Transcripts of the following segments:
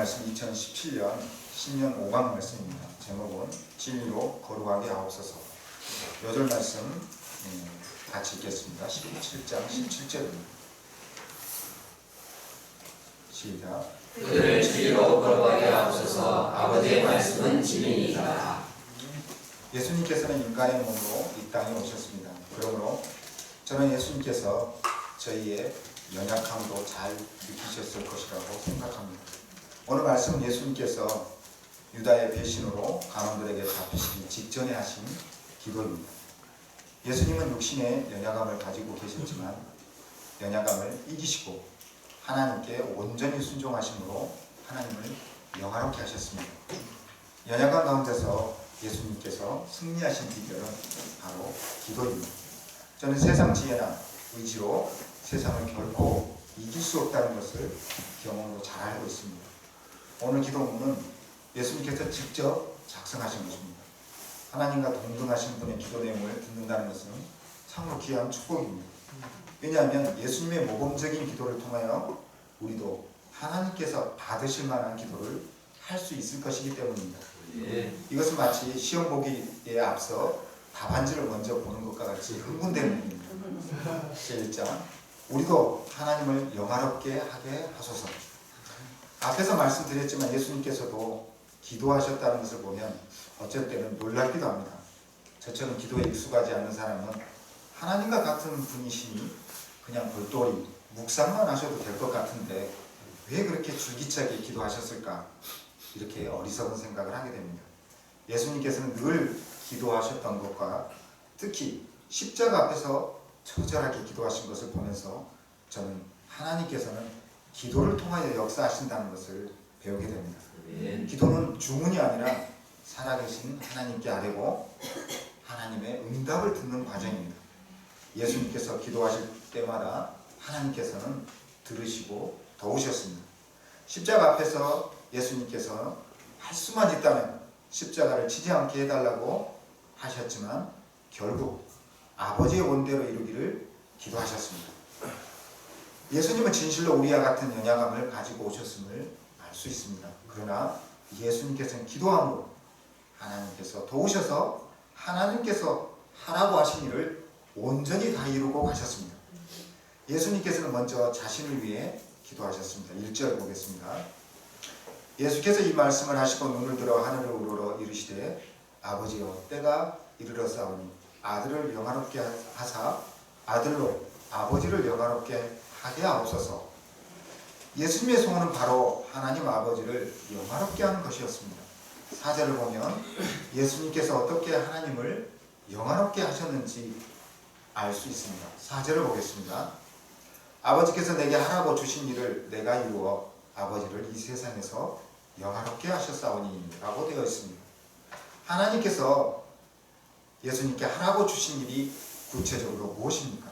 말씀 2017년 신년 5강 말씀입니다. 제목은 진리로 거룩하게 하옵소서. 요절 말씀 음, 같이 읽겠습니다. 17장 17절입니다. 시작. 그들을 진리로 거룩하게 하옵소서 아버지의 말씀은 진리니이다. 예수님께서는 인간의 몸으로 이 땅에 오셨습니다. 그러므로 저는 예수님께서 저희의 연약함도 잘 느끼셨을 것이라고 생각합니다. 오늘 말씀은 예수님께서 유다의 배신으로 간원들에게 잡히시기 직전에 하신 기도입니다. 예수님은 육신의 연약함을 가지고 계셨지만 연약함을 이기시고 하나님께 온전히 순종하심으로 하나님을 영화롭게 하셨습니다. 연약한 가운데서 예수님께서 승리하신 비결은 바로 기도입니다. 저는 세상 지혜나 의지로 세상을 결코 이길 수 없다는 것을 경험으로 잘 알고 있습니다. 오늘 기도문은 예수님께서 직접 작성하신 것입니다. 하나님과 동등하신 분의 기도 내용을 듣는다는 것은 참으로 귀한 축복입니다. 왜냐하면 예수님의 모범적인 기도를 통하여 우리도 하나님께서 받으실 만한 기도를 할 수 있을 것이기 때문입니다. 예. 이것은 마치 시험 보기에 앞서 답안지를 먼저 보는 것과 같이 흥분되는 일입니다. 제1장 우리도 하나님을 영화롭게 하게 하소서. 앞에서 말씀드렸지만 예수님께서도 기도하셨다는 것을 보면 어쩔 때는 놀랍기도 합니다. 저처럼 기도에 익숙하지 않는 사람은 하나님과 같은 분이시니 그냥 볼도리 묵상만 하셔도 될 것 같은데 왜 그렇게 줄기차게 기도하셨을까? 이렇게 어리석은 생각을 하게 됩니다. 예수님께서는 늘 기도하셨던 것과 특히 십자가 앞에서 처절하게 기도하신 것을 보면서 저는 하나님께서는 기도를 통하여 역사하신다는 것을 배우게 됩니다. 예. 기도는 주문이 아니라 살아계신 하나님께 아뢰고 하나님의 응답을 듣는 과정입니다. 예수님께서 기도하실 때마다 하나님께서는 들으시고 도우셨습니다. 십자가 앞에서 예수님께서 할 수만 있다면 십자가를 치지 않게 해달라고 하셨지만 결국 아버지의 원대로 이루기를 기도하셨습니다. 예수님은 진실로 우리와 같은 연약함을 가지고 오셨음을 알 수 있습니다. 그러나 예수님께서는 기도함으로 하나님께서 도우셔서 하나님께서 하라고 하신 일을 온전히 다 이루고 가셨습니다. 예수님께서는 먼저 자신을 위해 기도하셨습니다. 1절 보겠습니다. 예수께서 이 말씀을 하시고 눈을 들어 하늘을 우러러 이르시되 아버지여 때가 이르렀사오니 아들을 영화롭게 하사 아들로 아버지를 영화롭게 하게 하옵소서. 예수님의 소원은 바로 하나님 아버지를 영화롭게 하는 것이었습니다. 사절을 보면 예수님께서 어떻게 하나님을 영화롭게 하셨는지 알 수 있습니다. 사절을 보겠습니다. 아버지께서 내게 하라고 주신 일을 내가 이루어 아버지를 이 세상에서 영화롭게 하셨사오니 라고 되어 있습니다. 하나님께서 예수님께 하라고 주신 일이 구체적으로 무엇입니까?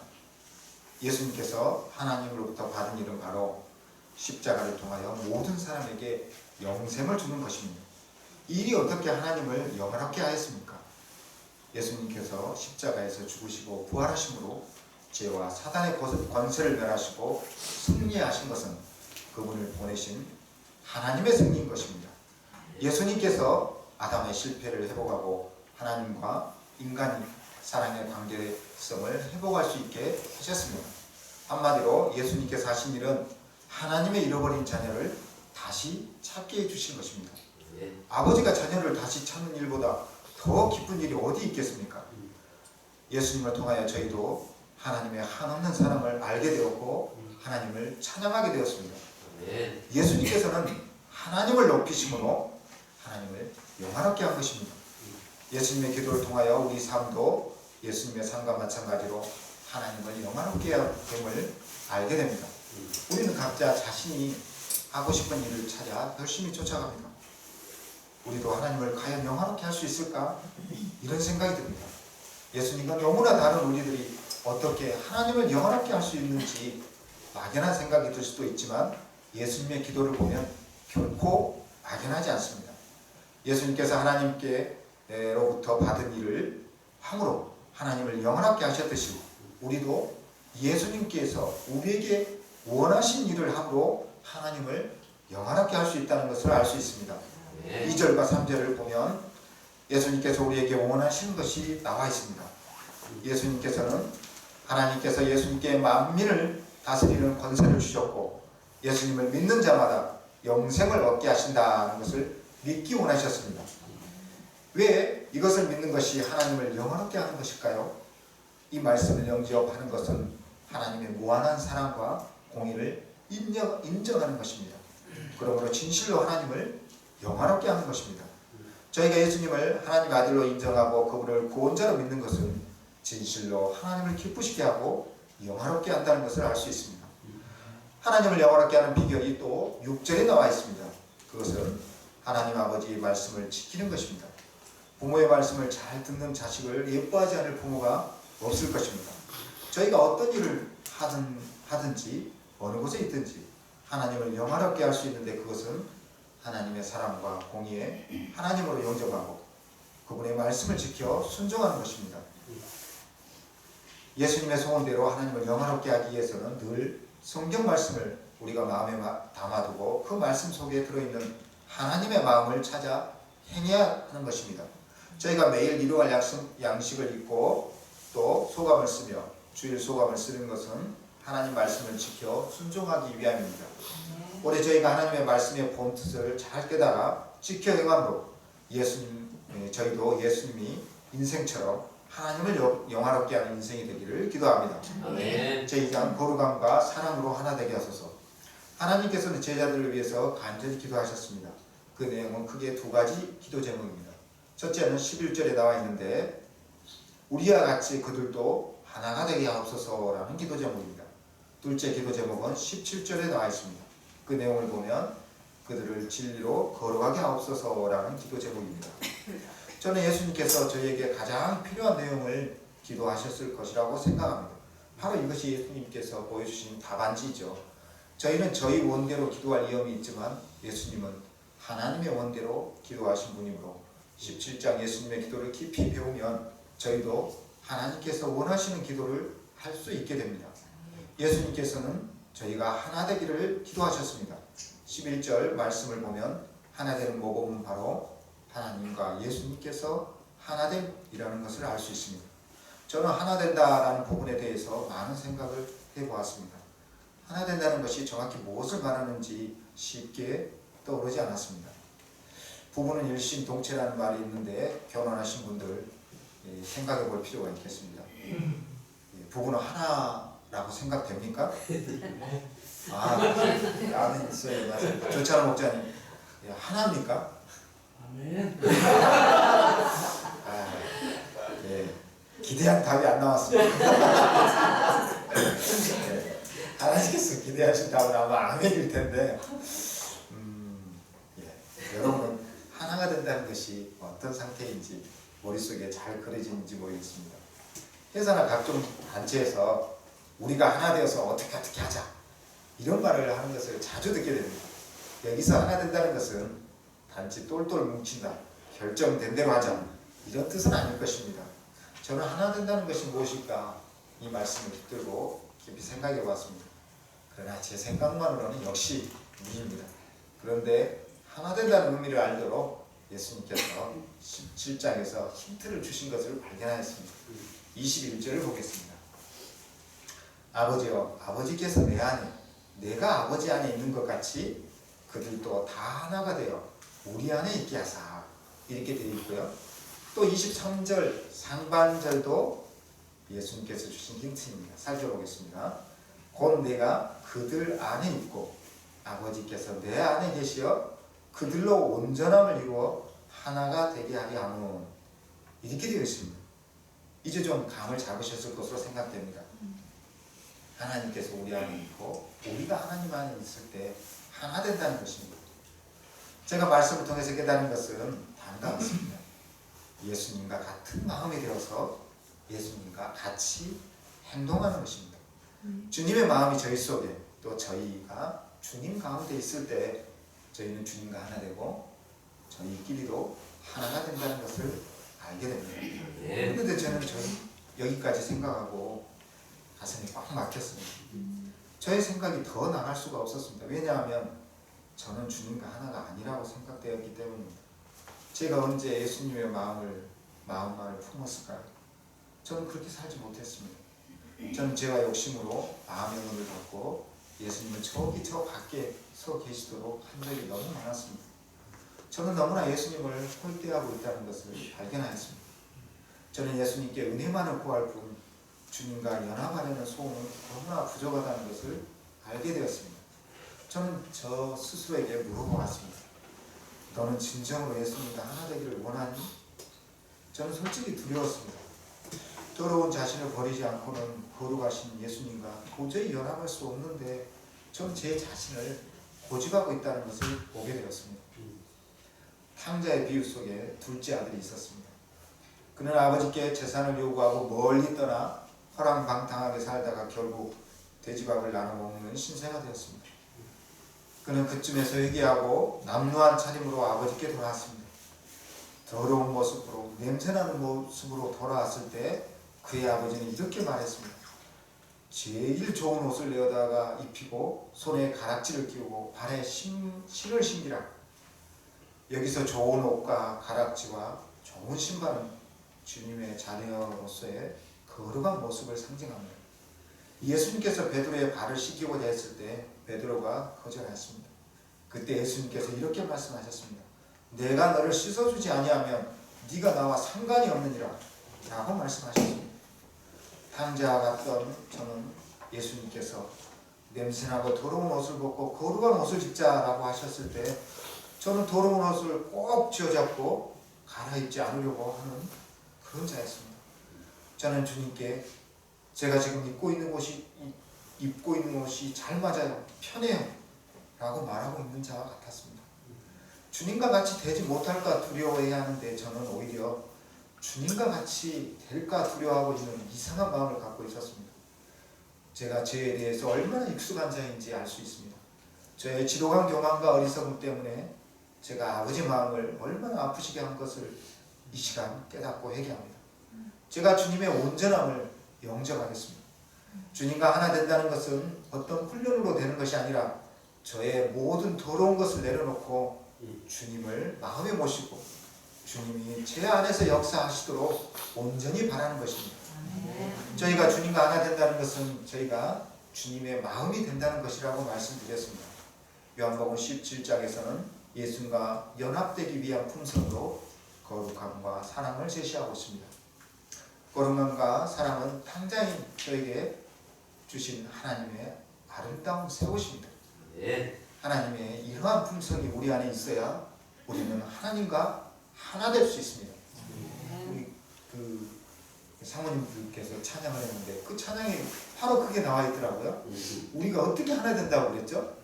예수님께서 하나님으로부터 받은 일은 바로 십자가를 통하여 모든 사람에게 영생을 주는 것입니다. 이 일이 어떻게 하나님을 영화롭게 하였습니까? 예수님께서 십자가에서 죽으시고 부활하심으로 죄와 사단의 권세를 멸하시고 승리하신 것은 그분을 보내신 하나님의 승리인 것입니다. 예수님께서 아담의 실패를 회복하고 하나님과 인간 사랑의 관계성을 회복할 수 있게 하셨습니다. 한마디로 예수님께서 하신 일은 하나님의 잃어버린 자녀를 다시 찾게 해주신 것입니다. 예. 아버지가 자녀를 다시 찾는 일보다 더 기쁜 일이 어디 있겠습니까? 예수님을 통하여 저희도 하나님의 한없는 사랑을 알게 되었고 하나님을 찬양하게 되었습니다. 예. 예수님께서는 하나님을 높이심으로 하나님을 영화롭게 한 것입니다. 예수님의 기도를 통하여 우리 삶도 예수님의 삶과 마찬가지로 하나님을 영화롭게 됨을 알게 됩니다. 우리는 각자 자신이 하고 싶은 일을 찾아 열심히 쫓아갑니다. 우리도 하나님을 과연 영화롭게 할 수 있을까? 이런 생각이 듭니다. 예수님과 너무나 다른 우리들이 어떻게 하나님을 영화롭게 할 수 있는지 막연한 생각이 들 수도 있지만 예수님의 기도를 보면 결코 막연하지 않습니다. 예수님께서 하나님께 로부터 받은 일을 함으로 하나님을 영원하게 하셨듯이 우리도 예수님께서 우리에게 원하신 일을 함으로 하나님을 영화롭게 할 수 있다는 것을 알 수 있습니다. 아멘. 2절과 3절을 보면 예수님께서 우리에게 원하시는 것이 나와 있습니다. 예수님께서는 하나님께서 예수님께 만민을 다스리는 권세를 주셨고 예수님을 믿는 자마다 영생을 얻게 하신다는 것을 믿기 원하셨습니다. 왜 이것을 믿는 것이 하나님을 영원롭게 하는 것일까요? 이 말씀을 영접하는 것은 하나님의 무한한 사랑과 공의를 인정, 인정하는 것입니다. 그러므로 진실로 하나님을 영화롭게 하는 것입니다. 저희가 예수님을 하나님 아들로 인정하고 그분을 구원자로 믿는 것은 진실로 하나님을 기쁘시게 하고 영화롭게 한다는 것을 알 수 있습니다. 하나님을 영화롭게 하는 비결이 또 6절에 나와 있습니다. 그것은 하나님 아버지의 말씀을 지키는 것입니다. 부모의 말씀을 잘 듣는 자식을 예뻐하지 않을 부모가 없을 것입니다. 저희가 어떤 일을 하든 하든지 어느 곳에 있든지 하나님을 영화롭게 할 수 있는데 그것은 하나님의 사랑과 공의에 하나님으로 영접하고 그분의 말씀을 지켜 순종하는 것입니다. 예수님의 소원대로 하나님을 영화롭게 하기 위해서는 늘 성경 말씀을 우리가 마음에 마- 담아두고 그 말씀 속에 들어있는 하나님의 마음을 찾아 행해야 하는 것입니다. 저희가 매일 일용할 양식, 양식 을 읽고 또 소감을 쓰며 주일 소감을 쓰는 것은 하나님 말씀을 지켜 순종하기 위함입니다. 올해 저희가 하나님의 말씀의 본 뜻을 잘 깨달아 지켜 행함으로 예수님 예, 저희도 예수님이 인생처럼 하나님을 여- 영화롭게 하는 인생이 되기를 기도합니다. 아멘. 제2장 거룩함과 사랑으로 하나 되게 하소서. 하나님께서는 제자들을 위해서 간절히 기도하셨습니다. 그 내용은 크게 두 가지 기도 제목입니다. 첫째는 11절에 나와 있는데 우리와 같이 그들도 하나가 되게 하옵소서라는 기도 제목입니다. 둘째 기도 제목은 17절에 나와 있습니다. 그 내용을 보면 그들을 진리로 거룩하게 하옵소서라는 기도 제목입니다. 저는 예수님께서 저희에게 가장 필요한 내용을 기도하셨을 것이라고 생각합니다. 바로 이것이 예수님께서 보여주신 답안지죠. 저희는 저희 원대로 기도할 위험이 있지만 예수님은 하나님의 원대로 기도하신 분이므로 17장 예수님의 기도를 깊이 배우면 저희도 하나님께서 원하시는 기도를 할 수 있게 됩니다. 예수님께서는 저희가 하나 되기를 기도하셨습니다. 11절 말씀을 보면 하나 되는 모범은 바로 하나님과 예수님께서 하나 됨이라는 것을 알 수 있습니다. 저는 하나 된다라는 부분에 대해서 많은 생각을 해보았습니다. 하나 된다는 것이 정확히 무엇을 말하는지 쉽게 떠오르지 않았습니다. 부부는 일심 동체라는 말이 있는데 결혼하신 분들 예, 생각해 볼 필요가 있겠습니다. 예, 부부는 하나라고 생각됩니까? 아, 나는 있어요. 맞아요. 조찬호 목자님, 예, 하나입니까? 아멘. 아, 예. 기대한 답이 안 나왔습니다. 예. 하나님께서 기대하신 답은 아마 아멘일 텐데, 음, 예. 여러분 된다는 것이 어떤 상태인지 머릿속에 잘 그려지는지 모르겠습니다. 회사나 각종 단체에서 우리가 하나 되어서 어떻게 어떻게 하자 이런 말을 하는 것을 자주 듣게 됩니다. 여기서 하나 된다는 것은 단지 똘똘 뭉친다, 결정된 대로 하자 이런 뜻은 아닐 것입니다. 저는 하나 된다는 것이 무엇일까 이 말씀을 붙들고 깊이 생각해 봤습니다. 그러나 제 생각만으로는 역시 무입니다. 그런데 하나 된다는 의미를 알도록 예수님께서 17장에서 힌트를 주신 것을 발견하였습니다. 21절을 보겠습니다. 아버지여 아버지께서 내 안에 내가 아버지 안에 있는 것 같이 그들도 다 하나가 되어 우리 안에 있게 하사 이렇게 되어 있고요. 또 23절 상반절도 예수님께서 주신 힌트입니다. 살펴보겠습니다. 곧 내가 그들 안에 있고 아버지께서 내 안에 계시어 그들로 온전함을 이루어 하나가 되게 하리 하노 이렇게 되어 있습니다. 이제 좀 감을 잡으셨을 것으로 생각됩니다. 하나님께서 우리 안에 있고 우리가 하나님 안에 있을 때 하나 된다는 것입니다. 제가 말씀을 통해서 깨달은 것은 같습니다. 예수님과 같은 마음이 되어서 예수님과 같이 행동하는 것입니다. 주님의 마음이 저희 속에 또 저희가 주님 가운데 있을 때 저희는 주님과 하나 되고 저희끼리도 하나가 된다는 것을 알게 됩니다. 아멘. 그런데 저는 저 여기까지 생각하고 가슴이 꽉 막혔습니다. 저의 생각이 더 나갈 수가 없었습니다. 왜냐하면 저는 주님과 하나가 아니라고 생각되었기 때문입니다. 제가 언제 예수님의 마음을 마음만을 품었을까요? 저는 그렇게 살지 못했습니다. 저는 제가 욕심으로 마음의 문을 닫고 예수님은 저기 저 밖에 서 계시도록 한 적이 너무 많았습니다. 저는 너무나 예수님을 홀대하고 있다는 것을 발견하였습니다. 저는 예수님께 은혜만을 구할 뿐 주님과 연합하려는 소원은 너무나 부족하다는 것을 알게 되었습니다. 저는 저 스스로에게 물어보았습니다. 너는 진정으로 예수님과 하나 되기를 원하니? 저는 솔직히 두려웠습니다. 더러운 자신을 버리지 않고는 거룩하신 예수님과 도저히 연합할 수 없는데 전 제 자신을 고집하고 있다는 것을 보게 되었습니다. 탕자의 비유 속에 둘째 아들이 있었습니다. 그는 아버지께 재산을 요구하고 멀리 떠나 허랑방탕하게 살다가 결국 돼지밥을 나눠 먹는 신세가 되었습니다. 그는 그쯤에서 회개하고 남루한 차림으로 아버지께 돌아왔습니다. 더러운 모습으로 냄새나는 모습으로 돌아왔을 때 그의 아버지는 이렇게 말했습니다. 제일 좋은 옷을 내어다가 입히고 손에 가락지를 끼우고 발에 심, 실을 신기라. 여기서 좋은 옷과 가락지와 좋은 신발은 주님의 자녀로서의 거룩한 모습을 상징합니다. 예수님께서 베드로의 발을 씻기고자 했을 때 베드로가 거절했습니다. 그때 예수님께서 이렇게 말씀하셨습니다. 내가 너를 씻어주지 아니하면 네가 나와 상관이 없느니라 라고 말씀하셨습니다. 탕자와 같던 저는 예수님께서 냄새나고 더러운 옷을 벗고 거룩한 옷을 입자라고 하셨을 때 저는 더러운 옷을 꼭 쥐어잡고 갈아입지 않으려고 하는 그런 자였습니다. 저는 주님께 제가 지금 입고 있는 옷이 이- 입고 있는 옷이 잘 맞아요, 편해요, 라고 말하고 있는 자와 같았습니다. 주님과 같이 되지 못할까 두려워해야 하는데 저는 오히려 주님과 같이 될까 두려워하고 있는 이상한 마음을 갖고 있었습니다. 제가 죄에 대해서 얼마나 익숙한 자인지 알 수 있습니다. 저의 지독한 교만과 어리석음 때문에 제가 아버지 마음을 얼마나 아프시게 한 것을 이 시간 깨닫고 회개합니다. 제가 주님의 온전함을 영접하겠습니다. 주님과 하나 된다는 것은 어떤 훈련으로 되는 것이 아니라 저의 모든 더러운 것을 내려놓고 주님을 마음에 모시고 주님이 제 안에서 역사하시도록 온전히 바라는 것입니다. 저희가 주님과 하나 된다는 것은 저희가 주님의 마음이 된다는 것이라고 말씀드렸습니다. 요한복음 17장에서는 예수님과 연합되기 위한 품성으로 거룩함과 사랑을 제시하고 있습니다. 거룩함과 사랑은 탕자인 저에게 주신 하나님의 아름다운 새 옷입니다. 네. 하나님의 이러한 품성이 우리 안에 있어야 우리는 하나님과 하나 될 수 있습니다. 우리 그 사모님들께서 찬양을 했는데 그 찬양이 바로 그게 나와 있더라고요. 우리가 어떻게 하나 된다고 그랬죠?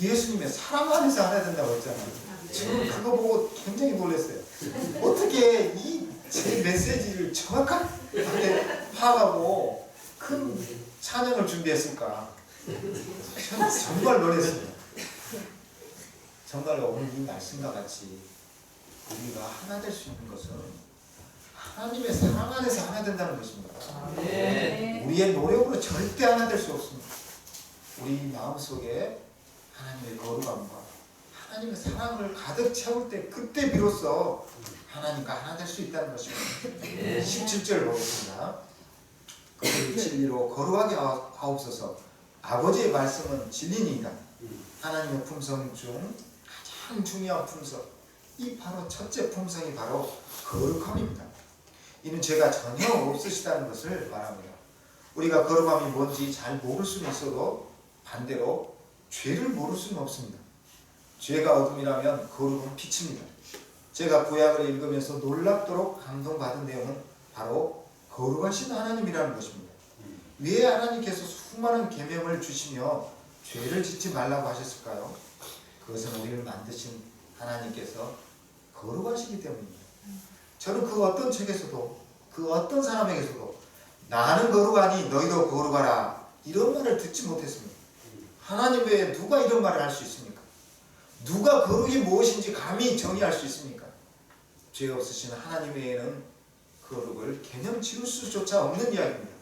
예수님의 사랑 안에서 하나 된다고 했잖아요. 저는 그거 보고 굉장히 놀랐어요. 어떻게 이 제 메시지를 정확하게 파악하고 큰 찬양을 준비했을까? 정말 놀랐습니다. 정말 오늘 이 말씀과 같이 우리가 하나 될 수 있는 것은 하나님의 사랑 안에서 하나 된다는 것입니다. 네. 우리의 노력으로 절대 하나 될 수 없습니다. 우리 마음속에 하나님의 거룩함과 하나님의 사랑을 가득 채울 때 그때 비로소 하나님과 하나 될 수 있다는 것입니다. 네. 17절 보겠습니다. 그 진리로 거룩하게 하옵- 하옵소서 아버지의 말씀은 진리니이다. 하나님의 품성 중 가장 중요한 품성 이 바로 첫째 품성이 바로 거룩함입니다. 이는 죄가 전혀 없으시다는 것을 말합니다. 우리가 거룩함이 뭔지 잘 모를 수는 있어도 반대로 죄를 모를 수는 없습니다. 죄가 어둠이라면 거룩은 빛입니다. 제가 구약을 읽으면서 놀랍도록 감동받은 내용은 바로 거룩하신 하나님이라는 것입니다. 왜 하나님께서 수많은 계명을 주시며 죄를 짓지 말라고 하셨을까요? 그것은 우리를 만드신 하나님께서 거룩하시기 때문입니다. 저는 그 어떤 책에서도 그 어떤 사람에게서도 나는 거룩하니 너희도 거룩하라 이런 말을 듣지 못했습니다. 하나님 외에 누가 이런 말을 할 수 있습니까? 누가 거룩이 무엇인지 감히 정의할 수 있습니까? 죄 없으신 하나님 외에는 거룩을 개념 지을 수조차 없는 이야기입니다.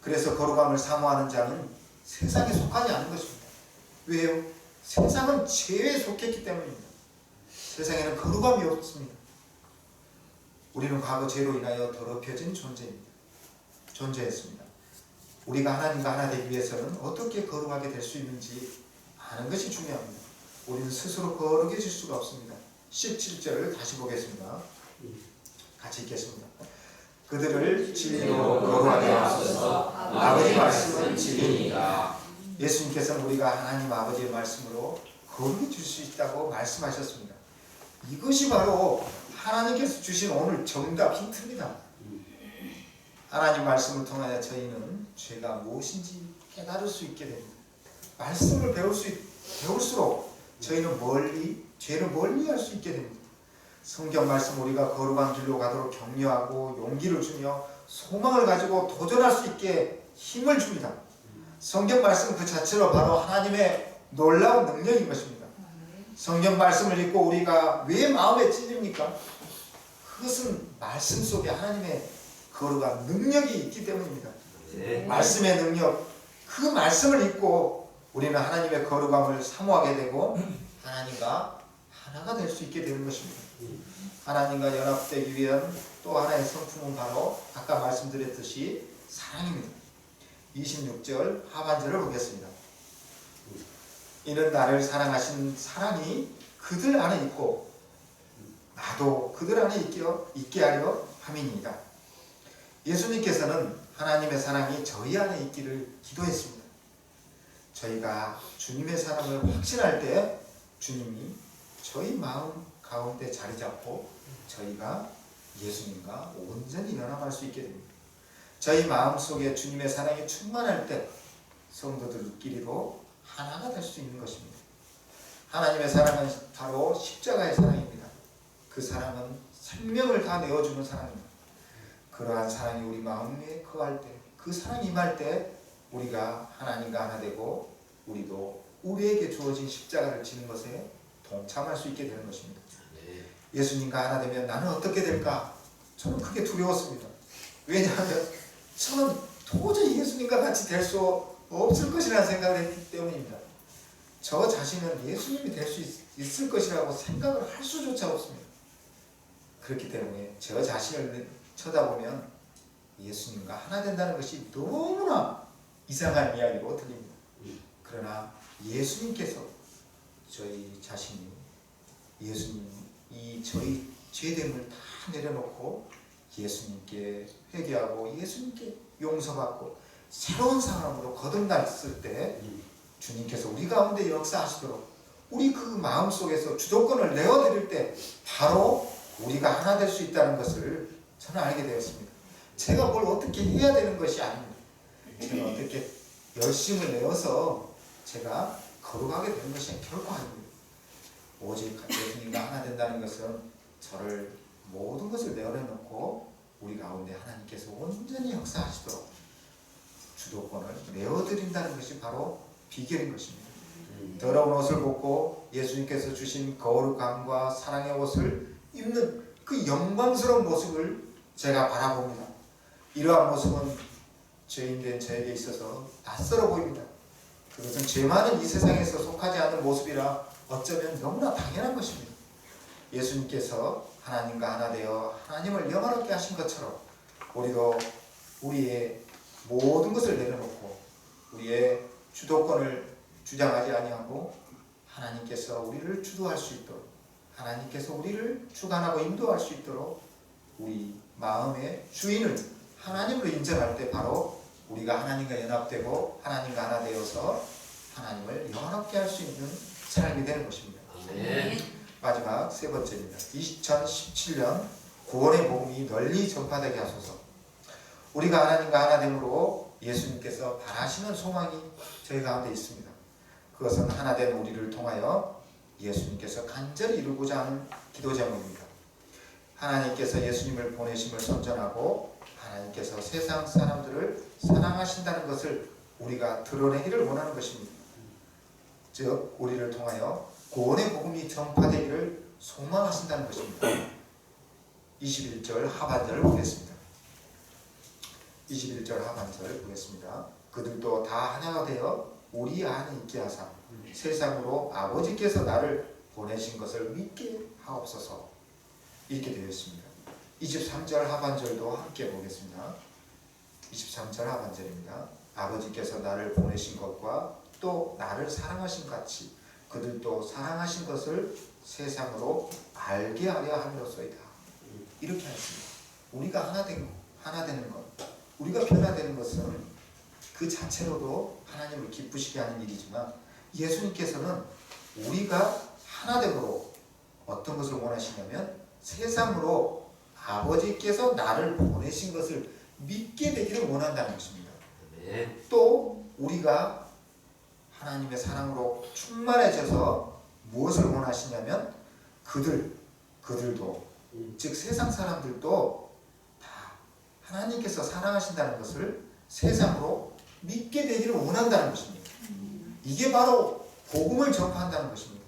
그래서 거룩함을 사모하는 자는 세상에 속하지 않은 것입니다. 왜요? 세상은 죄에 속했기 때문입니다. 세상에는 거룩함이 없습니다. 우리는 과거 죄로 인하여 더럽혀진 존재입니다. 존재했습니다. 우리가 하나님과 하나 되기 위해서는 어떻게 거룩하게 될 수 있는지 아는 것이 중요합니다. 우리는 스스로 거룩해질 수가 없습니다. 17절을 다시 보겠습니다. 같이 읽겠습니다. 그들을 진리로 거룩하게 하소서 아버지 말씀은 진리니까 예수님께서는 우리가 하나님 아버지의 말씀으로 거룩해질 수 있다고 말씀하셨습니다. 이것이 바로 하나님께서 주신 오늘 정답 힌트입니다. 하나님 말씀을 통하여 저희는 죄가 무엇인지 깨달을 수 있게 됩니다. 말씀을 배울 수 있- 배울수록 저희는 멀리 죄를 멀리할 수 있게 됩니다. 성경 말씀 우리가 거룩한 길로 가도록 격려하고 용기를 주며 소망을 가지고 도전할 수 있게 힘을 줍니다. 성경 말씀 그 자체로 바로 하나님의 놀라운 능력인 것입니다. 성경 말씀을 읽고 우리가 왜 마음에 찔립니까? 그것은 말씀 속에 하나님의 거룩한 능력이 있기 때문입니다. 네. 말씀의 능력, 그 말씀을 읽고 우리는 하나님의 거룩함을 사모하게 되고 하나님과 하나가 될 수 있게 되는 것입니다. 하나님과 연합되기 위한 또 하나의 성품은 바로 아까 말씀드렸듯이 사랑입니다. 26절 하반절을 보겠습니다. 이는 나를 사랑하신 사랑이 그들 안에 있고 나도 그들 안에 있게, 있게 하려 함이니이다. 예수님께서는 하나님의 사랑이 저희 안에 있기를 기도했습니다. 저희가 주님의 사랑을 확신할 때 주님이 저희 마음 가운데 자리 잡고 저희가 예수님과 온전히 연합할 수 있게 됩니다. 저희 마음 속에 주님의 사랑이 충만할 때 성도들끼리도 하나가 될 수 있는 것입니다. 하나님의 사랑은 바로 십자가의 사랑입니다. 그 사랑은 생명을 다 내어주는 사랑입니다. 그러한 사랑이 우리 마음에 거할 때, 그 사랑이 임할 때 우리가 하나님과 하나 되고 우리도 우리에게 주어진 십자가를 지는 것에 동참할 수 있게 되는 것입니다. 네. 예수님과 하나 되면 나는 어떻게 될까? 저는 크게 두려웠습니다. 왜냐하면 저는 도저히 예수님과 같이 될 수 없을 것이라는 생각을 했기 때문입니다. 저 자신은 예수님이 될 수 있을 것이라고 생각을 할 수조차 없습니다. 그렇기 때문에 저 자신을 쳐다보면 예수님과 하나 된다는 것이 너무나 이상한 이야기로 들립니다. 그러나 예수님께서 저희 자신이 예수님 이 저희 죄됨을 다 내려놓고 예수님께 회개하고 예수님께 용서받고 새로운 사람으로 거듭났을 때 주님께서 우리 가운데 역사하시도록 우리 그 마음 속에서 주도권을 내어드릴 때 바로 우리가 하나 될 수 있다는 것을 저는 알게 되었습니다. 제가 뭘 어떻게 해야 되는 것이 아닙니다. 제가 어떻게 열심을 내어서 제가 거룩하게 되는 것이 결코 아닙니다. 오직 예수님과 하나 된다는 것은 저를 모든 것을 내어놓고 우리 가운데 하나님께서 온전히 역사하시도록 주도권을 내어드린다는 것이 바로 비결인 것입니다. 더러운 옷을 벗고 예수님께서 주신 거룩함과 사랑의 옷을 입는 그 영광스러운 모습을 제가 바라봅니다. 이러한 모습은 죄인된 저에게 있어서 낯설어 보입니다. 그것은 죄 많은 이 세상에서 속하지 않는 모습이라 어쩌면 너무나 당연한 것입니다. 예수님께서 하나님과 하나 되어 하나님을 영원하게 하신 것처럼 우리도 우리의 모든 것을 내려놓고 우리의 주도권을 주장하지 아니하고 하나님께서 우리를 주도할 수 있도록 하나님께서 우리를 주관하고 인도할 수 있도록 우리 마음의 주인을 하나님으로 인정할 때 바로 우리가 하나님과 연합되고 하나님과 하나 되어서 하나님을 영원하게 할 수 있는 삶이 되는 것입니다. 네. 마지막 세 번째입니다. 2017년 구원의 복음이 널리 전파되게 하소서. 우리가 하나님과 하나됨으로 예수님께서 바라시는 소망이 저희 가운데 있습니다. 그것은 하나된 우리를 통하여 예수님께서 간절히 이루고자 하는 기도 제목입니다. 하나님께서 예수님을 보내심을 선전하고 하나님께서 세상 사람들을 사랑하신다는 것을 우리가 드러내기를 원하는 것입니다. 즉 우리를 통하여 구원의 복음이 전파되기를 소망하신다는 것입니다. 21절 하반절을 보겠습니다. 21절 하반절 보겠습니다. 그들도 다 하나가 되어 우리 안에 있게 하사 세상으로 아버지께서 나를 보내신 것을 믿게 하옵소서 이렇게 되어 있습니다. 23절 하반절도 함께 보겠습니다. 23절 하반절입니다. 아버지께서 나를 보내신 것과 또 나를 사랑하신 같이 그들도 사랑하신 것을 세상으로 알게 하려 함이로소이다. 이렇게 하십니다. 우리가 하나 된 하나 되는 것, 우리가 변화되는 것은 그 자체로도 하나님을 기쁘시게 하는 일이지만 예수님께서는 우리가 하나됨으로 어떤 것을 원하시냐면 세상으로 아버지께서 나를 보내신 것을 믿게 되기를 원한다는 것입니다. 또 우리가 하나님의 사랑으로 충만해져서 무엇을 원하시냐면 그들 그들도 즉 세상 사람들도 다 하나님께서 사랑하신다는 것을 세상으로 믿게 되기를 원한다는 것입니다. 이게 바로 복음을 전파한다는 것입니다.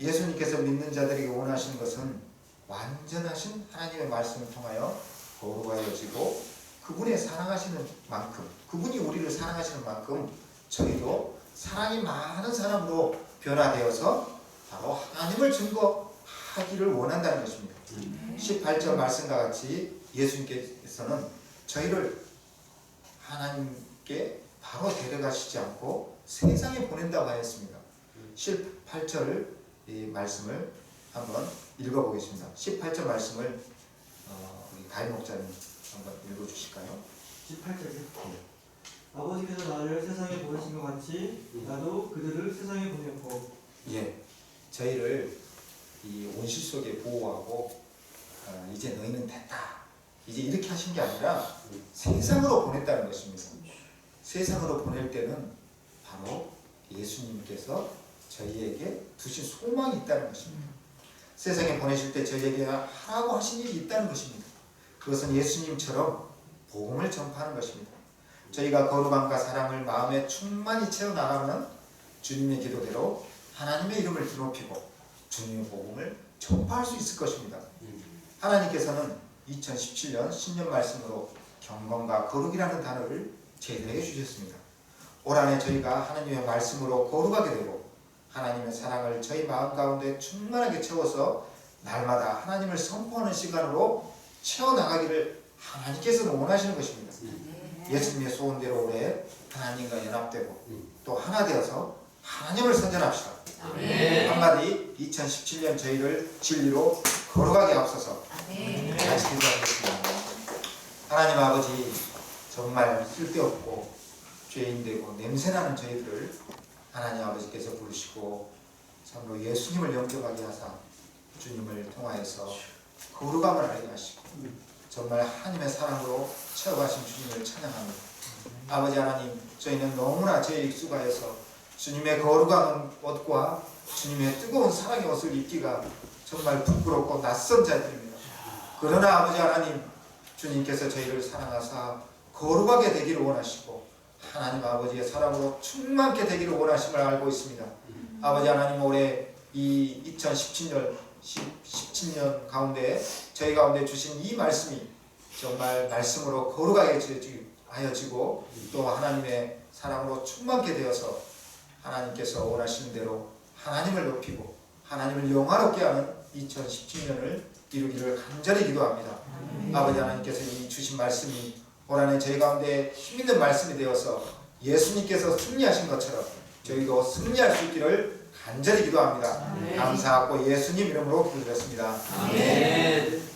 예수님께서 믿는 자들에게 원하시는 것은 완전하신 하나님의 말씀을 통하여 거룩하여지고 그분의 사랑하시는 만큼 그분이 우리를 사랑하시는 만큼 저희도 사랑이 많은 사람으로 변화되어서 바로 하나님을 증거하기를 원한다는 것입니다. 18절 말씀과 같이 예수님께서는 저희를 하나님께 바로 데려가시지 않고 세상에 보낸다고 하였습니다. 18절 이 말씀을 한번 읽어보겠습니다. 18절 말씀을 어, 우리 가인 목자님 한번 읽어주실까요? 18절이요. 아버지께서 나를 세상에 보내신 것 같이 나도 그들을 세상에 보냈고 예, 저희를 이 온실 속에 보호하고 어, 이제 너희는 됐다. 이제 이렇게 하신 게 아니라 세상으로 보냈다는 것입니다. 세상으로 보낼 때는 바로 예수님께서 저희에게 두신 소망이 있다는 것입니다. 세상에 보내실 때 저희에게 하라고 하신 일이 있다는 것입니다. 그것은 예수님처럼 복음을 전파하는 것입니다. 저희가 거룩함과 사랑을 마음에 충만히 채워나가면 주님의 기도대로 하나님의 이름을 드높이고 주님의 복음을 전파할 수 있을 것입니다. 하나님께서는 2017년 신년 말씀으로 경건과 거룩이라는 단어를 제대해 주셨습니다. 올 한해 저희가 하나님의 말씀으로 거룩하게 되고 하나님의 사랑을 저희 마음 가운데 충만하게 채워서 날마다 하나님을 선포하는 시간으로 채워나가기를 하나님께서는 원하시는 것입니다. 예수님의 소원 대로 올해 하나님과 연합되고 또 하나 되어서 하나님을 선전합시다. 아멘. 한마디 2017년 저희를 진리로 걸어가게 앞서서 아멘. 같이 기도하겠습니다. 하나님 아버지 정말 쓸데없고 죄인되고 냄새나는 저희들을 하나님 아버지께서 부르시고 참으로 예수님을 영접하게 하사 주님을 통하여서 거룩함을 알게 하시고 정말 하나님의 사랑으로 채워가신 주님을 찬양합니다. 아버지 하나님 저희는 너무나 죄에 익숙하여서 주님의 거룩한 옷과 주님의 뜨거운 사랑의 옷을 입기가 정말 부끄럽고 낯선 자들입니다. 그러나 아버지 하나님 주님께서 저희를 사랑하사 거룩하게 되기를 원하시고 하나님 아버지의 사랑으로 충만케 되기를 원하심을 알고 있습니다. 아버지 하나님 올해 이 2017년 17년 가운데 저희 가운데 주신 이 말씀이 정말 말씀으로 거룩하게 하여지고 또 하나님의 사랑으로 충만케 되어서 하나님께서 원하시는 대로 하나님을 높이고 하나님을 영화롭게 하는 2017년을 이루기를 간절히 기도합니다. 아버지 하나님께서 이 주신 말씀이 올 한해 저희 가운데 힘있는 말씀이 되어서 예수님께서 승리하신 것처럼 저희도 승리할 수 있기를 간절히 기도합니다. 아멘. 감사하고 예수님 이름으로 기도드렸습니다. 아멘.